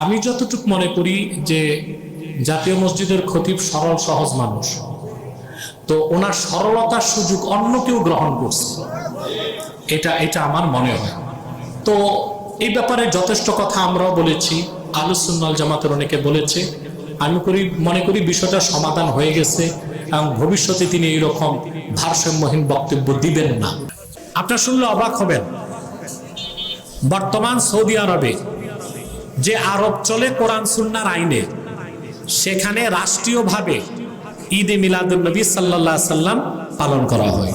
আমি যতটুকু মনে করি যে জাতীয় মসজিদের খতিব সরল, সহজ মানুষ। তো ওনার সরলতার সুযোগ অন্য কেউ গ্রহণ করছে। এটা এটা আমার মনে হয়। তো এই ব্যাপারে যথেষ্ট কথা আমরাও বলেছি আলুসুন্নাল জামাতের অনেকে বলেছে। আমি করি, মনে করি বিষয়টা সমাধান হয়ে গেছে এবং ভবিষ্যতে তিনি এইরকম ভারসাম্যহীন বক্তব্য দিবেন না। আপনার শুনলে অবাক হবেন। বর্তমান সৌদি আরবে যে আরব চলে কোরআন সুন্নার আইনে, সেখানে রাষ্ট্রীয়ভাবে ঈদে মিলাদুল নবী সাল্লাহ সাল্লাম পালন করা হয়।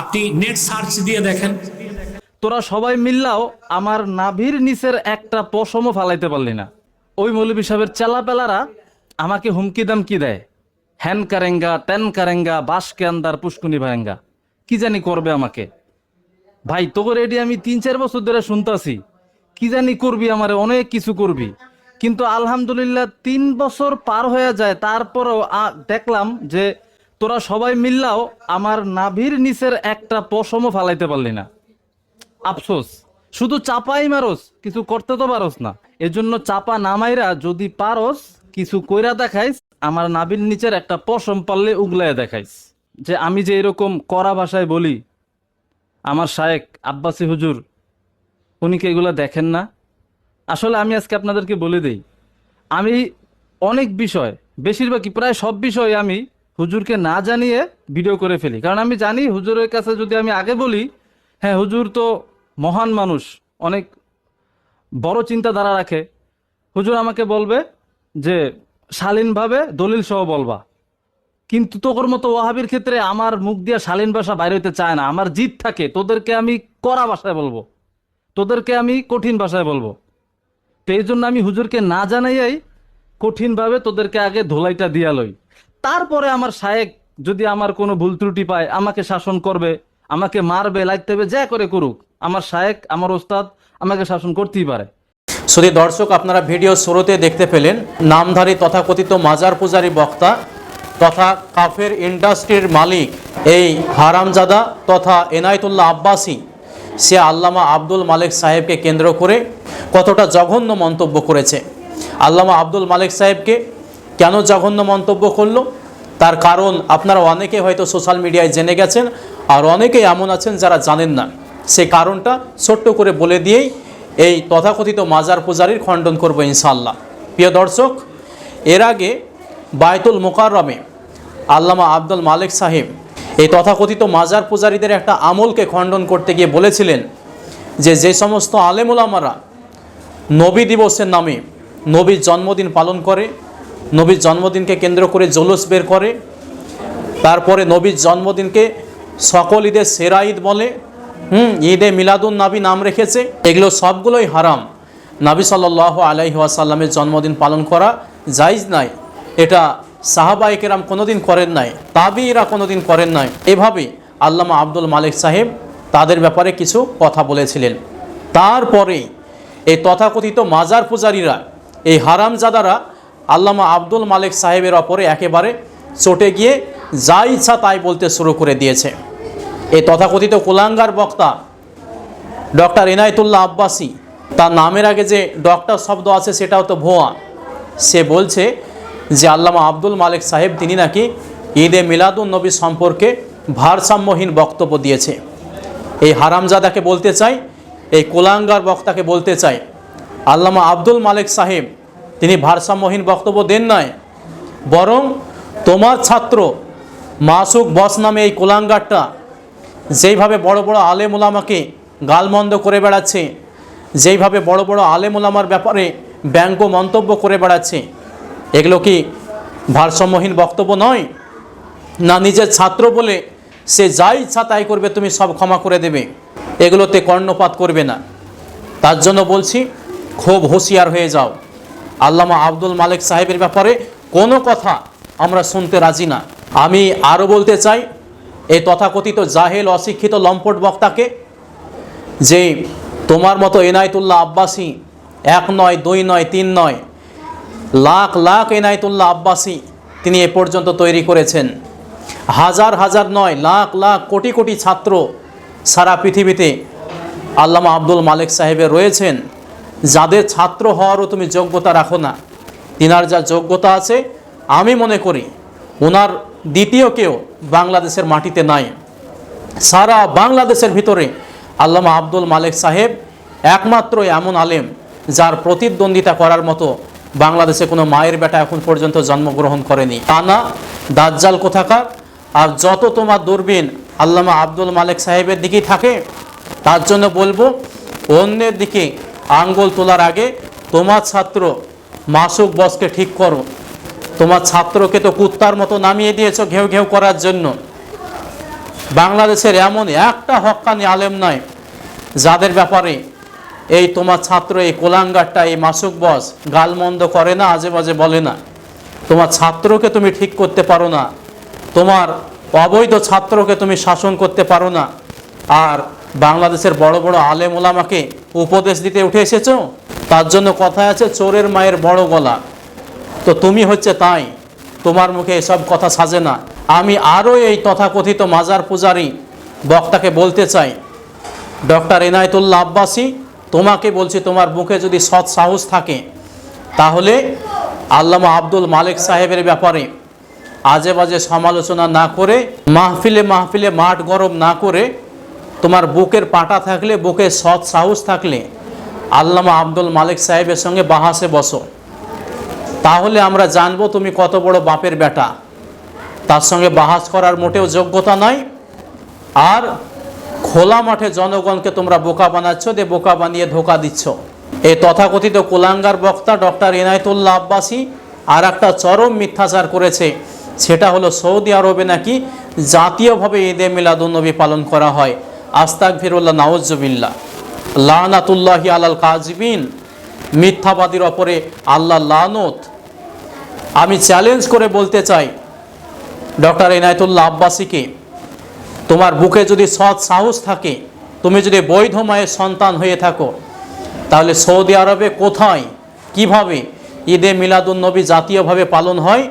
আপনি নেট সার্চ দিয়ে দেখেন। তোরা সবাই মিললাও আমার নাভির নিচের একটা পশমও ফালাইতে পারলি না। ওই মৌলবী সাহেবের চেলাপেলারা আমাকে হুমকি দাম কি দেয়। হ্যান কারেঙ্গা তেন কারেঙ্গা বাস কে আন্দার পুষ্কুনি ভারেঙ্গা। কি জানি করবে আমাকে। ভাই তোর এটি আমি তিন চার বছর ধরে শুনতাছি। কি জানি করবি আমার, অনেক কিছু করবি। কিন্তু আলহামদুলিল্লাহ তিন বছর পার হয়ে যায়, তারপরও দেখলাম যে তোরা সবাই মিললাও আমার নাভির নিচের একটা পশমও ফালাইতে পারলি না। আফসোস। শুধু চাপাই মারস, কিছু করতে তো পারস না। এজন্য চাপা নামাইরা যদি পারস, কিছু কইরা দেখাইস, আমার নাবির নিচের একটা পশম পারলে উগলায় দেখাইস। যে আমি যে এরকম কড়া ভাষায় বলি, আমার শায়েক আব্বাসি হুজুর উনি কি এগুলো দেখেন না? আসলে আমি আজকে আপনাদেরকে বলে দেই, আমি অনেক বিষয়, বেশিরভাগই প্রায় সব বিষয়ে আমি হুজুরকে না জানিয়ে ভিডিও করে ফেলি। কারণ আমি জানি হুজুরের কাছে যদি আমি আগে বলি হ্যাঁ হুজুর তো মহান মানুষ, অনেক বড় চিন্তাধারা রাখে। হুজুর আমাকে বলবে যে, শালীনভাবে দলিল সহ বলবা। কিন্তু তোর মতো ওয়াহাবির ক্ষেত্রে আমার মুখ দিয়ে শালীন ভাষা বাইরে হইতে চায় না, আমার জিদ থাকে, তোদেরকে আমি কড়া ভাষায় বলব। তোদেরকে আমি কঠিন ভাষায় বলব। তো এই জন্য আমি হুজুরকে না জানাইয়াই কঠিনভাবে তোদেরকে আগে ধোলাইটা দিয়া লই। তারপরে আমার শায়েক যদি আমার কোনো ভুল ত্রুটি পায়, আমাকে শাসন করবে, আমাকে মারবে লাইতে হবে, যা করে করুক, আমার শায়েক, আমার ওস্তাদ আমাকে শাসন করতেই পারে। শুধু দর্শক, আপনারা ভিডিও শুরুতে দেখতে পেলেন, নামধারী তথাকথিত মাজার পূজারী বক্তা তথা কাফের ইন্ডাস্ট্রির মালিক এই হারামজাদা তথা এনায়তুল্লাহ আব্বাসী। সে আল্লামা আব্দুল মালিক সাহেবকে কেন্দ্র করে কতটা জঘন্য মন্তব্য করেছে। আল্লামা আব্দুল মালিক সাহেবকে কেন জঘন্য মন্তব্য করল? তার কারণ আপনারা অনেকে হয়তো সোশ্যাল মিডিয়ায় জেনে গেছেন আর অনেকেই এমন আছেন যারা জানেন না। সে কারণটা ছোট্ট করে বলে দিয়েই এই তথাকথিত মাজার পূজারীর খণ্ডন করব ইনশাল্লাহ প্রিয় দর্শক, এর আগে বায়তুল মোকাররমে আল্লামা আব্দুল মালিক সাহেব এই তথাকথিত মাজার পূজারীদের একটা আমলকে খণ্ডন করতে গিয়ে বলেছিলেন যে যে সমস্ত আলেমুলামারা নবী দিবসের নামে নবীর জন্মদিন পালন করে, নবীর জন্মদিনকে কেন্দ্র করে জলুস বের করে, তারপরে নবীর জন্মদিনকে সকল ঈদের সেরা ঈদ বলে, হুম, ঈদে মিলাদুন নাবি নাম রেখেছে, এগুলো সবগুলোই হারাম। নাবি সাল্লাহ আলাইহি ওয়াসাল্লামের জন্মদিন পালন করা জাইজ নাই। এটা সাহাবাইকেরাম কোনোদিন করেন নাই তাবিরা কোনোদিন করেন নাই। এভাবে আল্লামা আব্দুল মালিক সাহেব তাদের ব্যাপারে কিছু কথা বলেছিলেন। তারপরেই এই তথাকথিত মাজার পূজারীরা, এই হারামজাদারা আল্লামা আব্দুল মালিক সাহেবের ওপরে একেবারে চটে গিয়ে যা ইচ্ছা তাই বলতে শুরু করে দিয়েছে। এই তথাকথিত কুলাঙ্গার বক্তা ডক্টর এনায়তুল্লাহ আব্বাসী, তার নামের আগে যে ডক্টর শব্দ আছে সেটাও তো ভুয়া। সে বলছে যে আল্লামা আব্দুল মালিক সাহেব, তিনি নাকি ঈদে মিলাদুন নবী সম্পর্কে ভারসাম্যহীন বক্তব্য দিয়েছে। এই হারামজাদাকে বলতে চাই, এই কোলাঙ্গার বক্তাকে বলতে চাই, আল্লামা আব্দুল মালিক সাহেব, তিনি ভারসাম্যহীন বক্তব্য দেন নাই, বরং তোমার ছাত্র মাসুক বস নামে এই কোলাঙ্গারটা যেইভাবে বড় বড় আলেম ওলামাকে গালমন্দ করে বেড়াচ্ছে, যেইভাবে বড় বড় আলেম ওলামার ব্যাপারে ব্যঙ্গ মন্তব্য করে বেড়াচ্ছে এগুলো কি ভারসাম্যহীন বক্তব্য নয়? না নিজের ছাত্র বলে সে যা ইচ্ছা তাই করবে, তুমি সব ক্ষমা করে দেবে। এগুলোতে কর্ণপাত করবে না। তার জন্য বলছি, খুব হুঁশিয়ার হয়ে যাও। আল্লামা আব্দুল মালিক সাহেবের ব্যাপারে কোনো কথা আমরা শুনতে রাজি না। আমি আরও বলতে চাই এই তথাকথিত জাহেল অশিক্ষিত লম্পট বক্তাকে, যে তোমার মতো এনায়তুল্লাহ আব্বাসী এক নয়, দুই নয়, তিন নয় লাখ লাখ এনায়তুল্লাহ আব্বাসী তিনি এ পর্যন্ত তৈরি করেছেন। হাজার হাজার নয়, লাখ লাখ কোটি কোটি ছাত্র সারা পৃথিবীতে আল্লামা আব্দুল মালিক সাহেবের রয়েছেন। যাদের ছাত্র হওয়ারও তুমি যোগ্যতা রাখো না। তিনার যা যোগ্যতা আছে, আমি মনে করি ওনার দ্বিতীয় কেউ বাংলাদেশের মাটিতে নাই। সারা বাংলাদেশের ভিতরে আল্লামা আব্দুল মালিক সাহেব একমাত্র এমন আলেম যার প্রতিদ্বন্দ্বিতা করার মতো বাংলাদেশে কোনো মায়ের বেটা এখন পর্যন্ত জন্মগ্রহণ করেনি। আনা দাজ্জাল কোথাকার? আর যত তোমার দূরবীন আল্লামা আব্দুল মালিক সাহেবের দিকেই থাকে, তার জন্য বলব, অন্যের দিকে আঙ্গুল তোলার আগে তোমার ছাত্র মাসুক বসকে ঠিক করো। তোমার ছাত্রকে তো কুত্তার মতো নামিয়ে দিয়েছ ঘেউ ঘেউ করার জন্য। বাংলাদেশের এমন একটা হক্কানি আলেম নয়, যাদের ব্যাপারে এই তোমার ছাত্র, এই কোলাঙ্গারটা, এই মাসুক বস গালমন্দ করে না, আজে বাজে বলে না। তোমার ছাত্রকে তুমি ঠিক করতে পারো না। তোমার অবৈধ ছাত্রকে তুমি শাসন করতে পারো না। আর বাংলাদেশের বড় বড় আলেম ওলামাকে উপদেশ দিতে উঠে এসেছ? তার জন্য কথা আছে চোরের মায়ের বড় গলা। তো তুমি হচ্ছে তাই। তোমার মুখে এসব কথা সাজে না। আমি আরও এই তথাকথিত মাজার পূজারি বক্তাকে বলতে চাই। ডক্টর এনায়তুল্লাহ আব্বাসী তোমাকে বলছি, তোমার মুখে যদি সৎ সাহস থাকে, তাহলে আল্লামা আব্দুল মালিক সাহেবের ব্যাপারে আজে বাজে সমালোচনা না করে, মাহফিলে মাহফিলে মাঠ গরম না করে, তোমার বুকের পাটা থাকলে, বুকে সৎ সাহস থাকলে আল্লামা আব্দুল মালিক সাহেবের সঙ্গে বাহাসে বসো। তাহলে আমরা জানব তুমি কত বড় বাপের বেটা। তার সঙ্গে বাহাস করার মোটেও যোগ্যতা নাই। আর খোলা মাঠে জনগণকে তোমরা বোকা বানাচ্ছ দিয়ে বোকা বানিয়ে ধোকা দিচ্ছ। এই তথাকথিত কোলাঙ্গার বক্তা ডক্টর এনায়তুল্লাহ আব্বাসী আর একটা চরম মিথ্যাচার করেছে। সেটা হলো সৌদি আরবে নাকি জাতীয়ভাবে ঈদে মিলাদুন্নবী পালন করা হয়। আস্তাক ফিরুল্লাহ নাওজ্জবিল্লা লানাতুল্লাহি আলাল কাজবিন মিথ্যাবাদীর ওপরে আল্লাহ লানত। আমি চ্যালেঞ্জ করে বলতে চাই ডক্টর এনায়তুল্লাহ আব্বাসীকে তোমার বুকে যদি সৎ সাহস থাকে, তুমি যদি বৈধ মায়ের সন্তান হয়ে থাকো, তাহলে সৌদি আরবে কোথায়, কীভাবে ঈদে মিলাদুন্নবী জাতীয়ভাবে পালন হয়,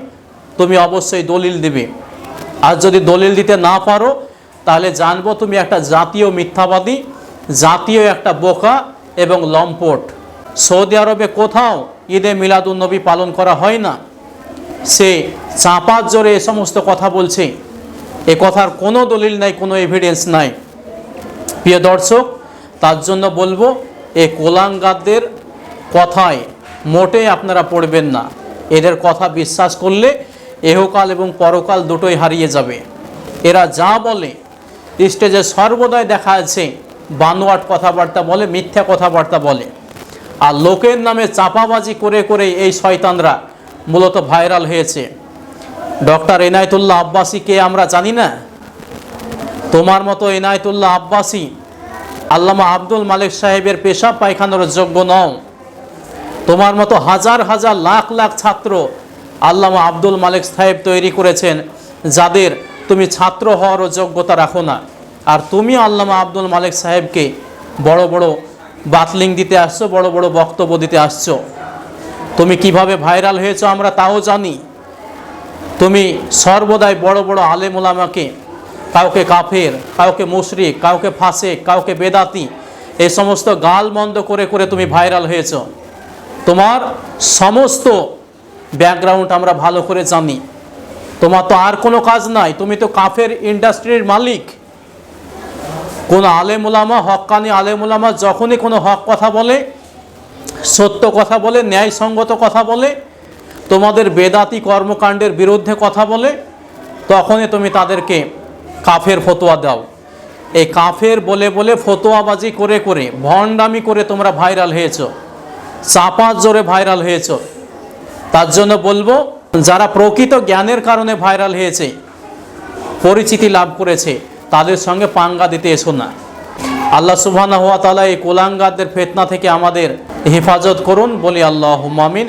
তুমি অবশ্যই দলিল দেবে। আর যদি দলিল দিতে না পারো, তাহলে জানব তুমি একটা জাতীয় মিথ্যাবাদী, জাতীয় একটা বোকা এবং লম্পট। সৌদি আরবে কোথাও ঈদে মিলাদুন্নবী পালন করা হয় না। সে চাপার জোরে এ সমস্ত কথা বলছে। এ কথার কোনো দলিল নাই, কোনো এভিডেন্স নাই। প্রিয় দর্শক, তার জন্য বলব, এ কোলাঙ্গারদের কথায় মোটেই আপনারা পড়বেন না। এদের কথা বিশ্বাস করলে এহকাল এবং পরকাল দুটোই হারিয়ে যাবে। এরা যা বলে, স্টেজে সর্বদাই দেখা আছে, বানোয়াট কথাবার্তা বলে, মিথ্যা কথাবার্তা বলে। আর লোকের নামে চাপাবাজি করে করে এই শয়তানরা মূলত ভাইরাল হয়েছে। ডক্টর এনায়তুল্লাহ আব্বাসীকে আমরা জানি না? তোমার মতো এনায়তুল্লাহ আব্বাসী আল্লামা আব্দুল মালিক সাহেবের পেশা পায়খানার যোগ্য নও। তোমার মতো হাজার হাজার লাখ লাখ ছাত্র আল্লামা আব্দুল মালিক সাহেব তৈরি করেছেন, যাদের তুমি ছাত্র হওয়ারও যোগ্যতা রাখো না। আর তুমি আল্লামা আব্দুল মালিক সাহেবকে বড় বড় বাতলিং দিতে আসছো, বড় বড় বক্তব্য দিতে আসছো। তুমি কীভাবে ভাইরাল হয়েছো আমরা তাও জানি। তুমি সর্বদাই বড় বড় আলেম ওলামাকে কাউকে কাফের, কাউকে মুশরিক, কাউকে ফাঁসে কাউকে বেদাতি, এই সমস্ত গাল মন্দ করে করে তুমি ভাইরাল হয়েছ। তোমার সমস্ত ব্যাকগ্রাউন্ড আমরা ভালো করে জানি। তোমার তো আর কোনো কাজ নাই, তুমি তো কাফের ইন্ডাস্ট্রির মালিক। কোনো আলেম ওলামা হক্কানি আলেম ওলামা যখনই কোনো হক কথা বলে, সত্য কথা বলে, ন্যায়সঙ্গত কথা বলে তোমাদের বেদাতি কর্মকাণ্ডের বিরুদ্ধে কথা বলে, তখনই তুমি তাদেরকে কাফের ফতোয়া দাও। এই কাফের বলে বলে ফতোয়াবাজি করে করে, ভণ্ডামি করে তোমরা ভাইরাল হয়েছ চাপার জোরে ভাইরাল হয়েছ। তার জন্য বলব, যারা প্রকৃত জ্ঞানের কারণে ভাইরাল হয়েছে, পরিচিতি লাভ করেছে, তাদের সঙ্গে পাঙ্গা দিতে এসো না। আল্লাহ সুবহানাহু ওয়া তাআলা এই কোলাঙ্গারদের ফেতনা থেকে আমাদের হেফাজত করুন, বলি আল্লাহ মামিন